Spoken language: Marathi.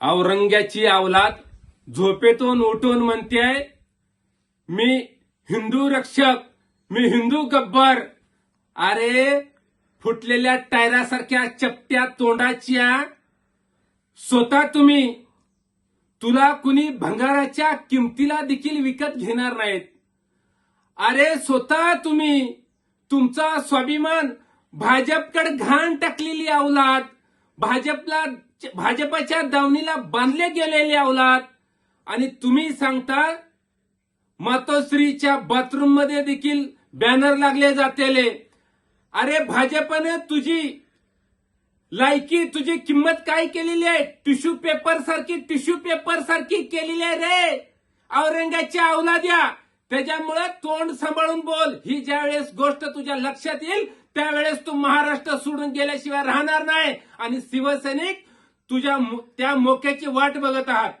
औरंग्याची अवलाद झोपेतून उठून म्हणते मी हिंदू रक्षक मी हिंदू गब्बर. अरे फुटलेल्या टायरासारख्या चपट्या तोंडाच्या स्वतः तुम्ही तुला कुणी भंगाराच्या किमतीला देखील विकत घेणार नाहीत. अरे स्वतः तुम्ही तुमचा स्वाभिमान भाजपकडे घाण टाकलेली अवलाद भाजपला भाजपाच्या दावणीला बांधले गेलेले औलाद. आणि तुम्ही सांगता मातोश्रीच्या बाथरूममध्ये देखील बॅनर लागले जातेले. अरे भाजपने तुझी लायकी तुझी किंमत काय केलेली आहे? टिश्यू पेपर सारखी टिश्यू पेपर सारखी केलेली आहे रे. औरंगाच्या अवलाद्या त्याच्यामुळे तोंड सांभाळून बोल. ही ज्या वेळेस गोष्ट तुझ्या लक्षात येईल त्यावेळेस तू महाराष्ट्र सोडून गेल्याशिवाय राहणार नाही. आणि शिवसैनिक तुझ्या त्या मोक्याची वाट बघत आहात.